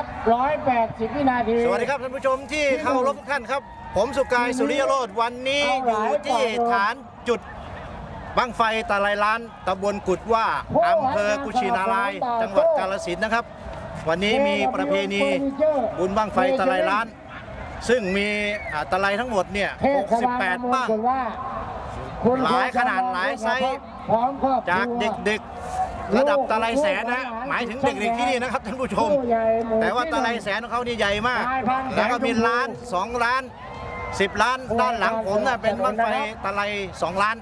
นะครับ 180 วินาที สวัสดีครับท่านผู้ชมที่เข้ารบทุกท่านครับ ผมสุกายสุริยโรธวันนี้อยู่ที่ฐานจุดบังไฟตะไลล้านตำบลกุดว่าอำเภอกุชินาราย จังหวัดกาฬสินธุ์นะครับ วันนี้มีประเพณีบุญบังไฟตะไลล้าน ซึ่งมีอ่าตะไลทั้งหมดเนี่ยเทศบาล68 บ้างตำบลกุดว่าคุณหลายขนาดหลายไซส์พร้อมครอบครัวจากเด็กๆ ระดับตะไลแสนนะหมายถึงเด็กๆที่นี่นะครับท่านผู้ชมผู้ใหญ่หมู่แต่ว่าที่ตะไลหนึ่งแสนของเขานี่ใหญ่มากนายพันธุ์แล้วก็มีแสนชมพูล้านสองล้านสิบล้าน ด้านหลังผมน่ะเป็นบังไฟตะไลสองล้าน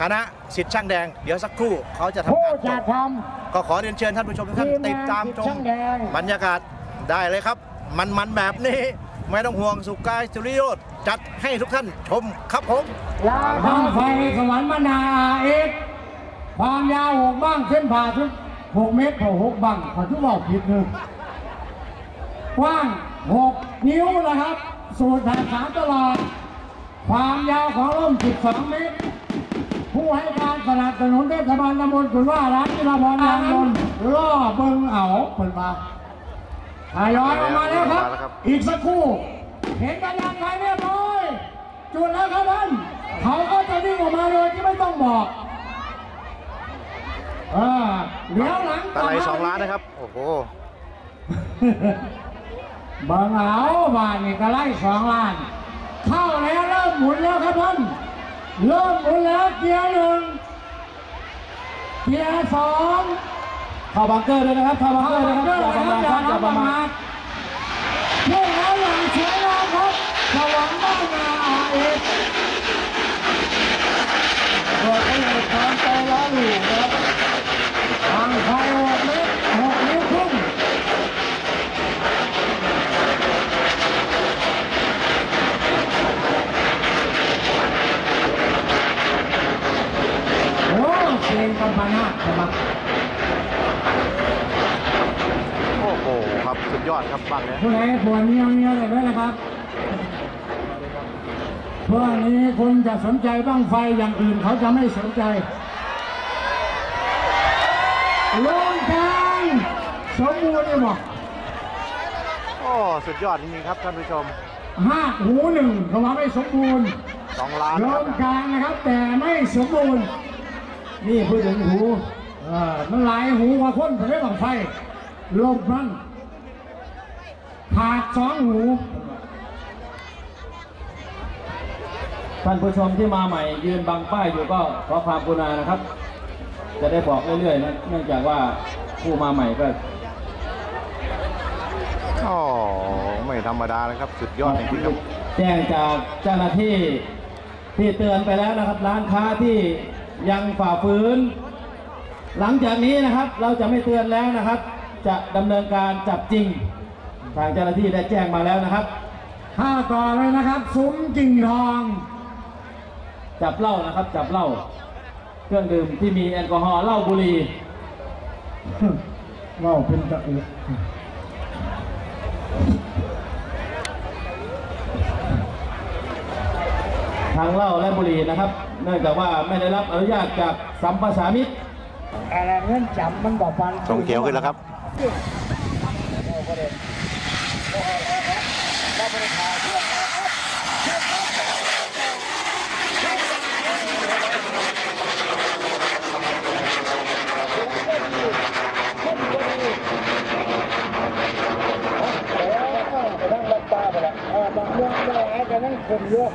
คณะสิทธิ์ช่างแดง เดี๋ยวสักครู่เขาจะทำผู้การจจัดบทก็ขอเรียนเชิญท่านผู้ชมทุกท่านทีมงานติดตามชสิทธิ์มช่างแดงบรรยากาศได้เลยครับ มันๆแบบนี้ไม่ต้องห่วงสุกายสุริโยธจัดให้ทุกท่านชมครับผมำลาบ้างไฟสวรรค์มนาเอก ความยาวหกบ้างเส้นผ่าทุกหกเมตรต่อหกบ้างขอทุกบอกผิดหนึ่งกว้างหกนิ้วนะครับ สูตรฐานสามตลอด ความยาวของร่ม12เมตร ผู้ให้การสนับสนุนเทศบาลตำบลขุนว่าร้านจิรพรยางนนท์ล่อเบิงเอาเปิดมาทยอยออกมาแล้วครับมาแล้วครับ อีกสักครู่ เห็นกันยังไงเรียบร้อยจุดแล้วครับท่านเขาก็จะวิ่งออกมาโดยที่ไม่ต้องบอกเออเดี๋ยวหลังตะไลสองล้านนะครับ โอ้โหเบังเอาบ้านนี่ก็ไล่สองล้าน เข้าแล้วเริ่มหมุนแล้วครับท่านเริ่มหมุนแล้วเกียร์หนึ่งเกียร์สองเข้าบังเกอร์ด้วยนะครับเข้าบังเกอร์นะครับอย่าประมาทครับอย่าประมาทเพื่อแล้วอย่างสวยงามครับสวรรค์บ้านนาอาเอกตัวก็เลยตามใจล้อหลูครับทางไฟหกเมตรหกนิ้วครึ่ง โอ้ เสียงกัมปนาทครับโอ้โหครับสุดยอดครับบังเนี่ยผู้ใดปวดเนียวเนียวเลยด้วยนะครับเพื่อนี้คุณจะสนใจบ้างไฟอย่างอื่นเขาจะไม่สนใจลงกลางสมบูรณ์เลยบอกโอ้สุดยอดจริงๆครับท่านผู้ชมห้าหูหนึ่งเขาว่าไม่สมบูรณ์สองล้านลครับงกลางนะครับ แต่ไม่สมบูรณ์ นี่พูดถึงหูเออมันหลายหูกว่าคนแต่ไม่บังไฟลมมันขาดสองหูท่านผู้ชมที่มาใหม่ ยืนบังป้ายอยู่ก็ขอความกรุณานะครับ จะได้บอกเรื่อยๆนะเนื่องจากว่าผู้มาใหม่ก็โอ้ไม่ธรรมดาเลยครับ สุดยอดจริงๆครับ แจ้งจากเจ้าหน้าที่ที่เตือนไปแล้วนะครับ ร้านค้าที่ ยังฝ่าฝืน หลังจากนี้นะครับเราจะไม่เตือนแล้วนะครับ จะดำเนินการจับจริง ทางเจ้าหน้าที่ได้แจ้งมาแล้วนะครับข้าต่อเลยนะครับ ซุ้มกิ่งทอง จับเหล้านะครับ จับเหล้าเครื่องดื่มที่มีแอลกอฮอล์เหล้าบุหรี่ว่าวเป็นตะอุกทางเหล้าและบุหรี่นะครับ เนื่องจากว่าไม่ได้รับอนุญาตจากสัมปสามิตอะไรเงินจำมันบอกฟันทรงเขียวขึ้นแล้วครับไปทั้งรับตาไปละเออบางเรื่องไม่ร้ายแต่นั่งคนเยอะ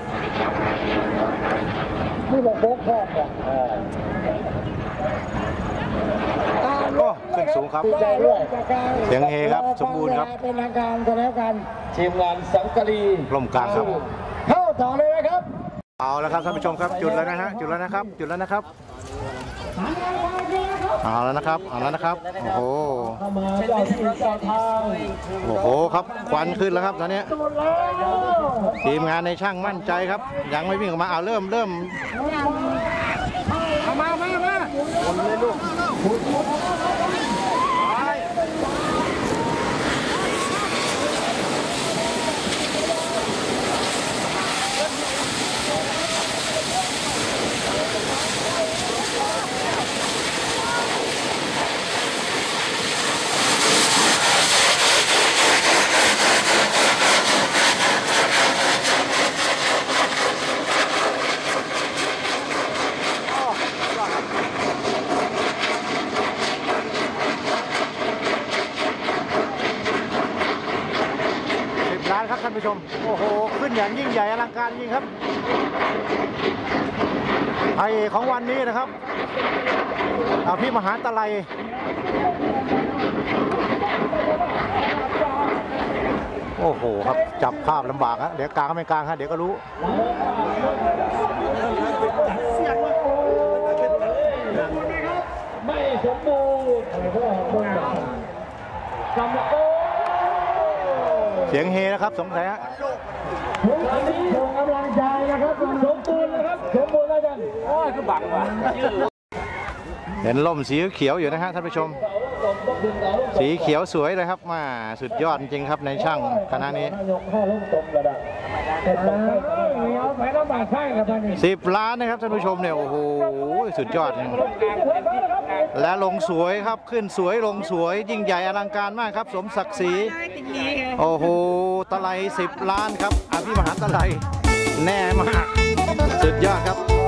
นี่บอกโบ๊กพร้อมอะเออโอ้ขึ้นสูงครับ ดีใจด้วยเสียงเฮครับสมบูรณ์ครับ เป็นทางการก็แล้วกัน ทีมงานสังกะรีลมกลางครับ เข้าต่อเลยนะครับ เอาแล้วครับท่านผู้ชมครับ จุดแล้วนะฮะ จุดแล้วนะครับ จุดแล้วนะครับ เอาแล้วนะครับ เอาแล้วนะครับ โอ้โห โอ้โหครับ ควันขึ้นแล้วครับตอนนี้ทีมงานในช่างมั่นใจครับ ยังไม่วิ่งออกมา เอาเริ่มเริ่มมามามา ม โอ้โห ขึ้นอย่างยิ่งใหญ่อลังการจริงครับไทยของวันนี้นะครับอภิมหาตะไลโอ้โหครับ จับภาพลำบากฮะเดี๋ยวกลางก็ไม่กลางฮะเดี๋ยวก็รู้ไม่สมบูรณ์กำลังโอ้ เสียงเฮนะครับสงสัยฮะอันนี้ส่งกำลังใจนะครับสมบูรณ์นะครับสมบูรณ์แล้วกันโอ้ยคือบังว่ะเห็นล่มสีเขียวอยู่นะฮะท่านผู้ชม สีเขียวสวยเลยครับมาสุดยอดจริงๆครับในช่างคณะนี้ยกห้าลูกตรงระดับเอาไปแล้วบาดไส้กับท่านนี่สิบล้านนะครับท่านผู้ชมเนี่ยโอ้โหสุดยอดจริง และลงสวยครับขึ้นสวยลงสวยยิ่งใหญ่อลังการมากครับ สมศักดิ์ศรีโอ้โหตะไลสิบล้านครับอภิมหาตะไลแน่มาก สุดยอดครับ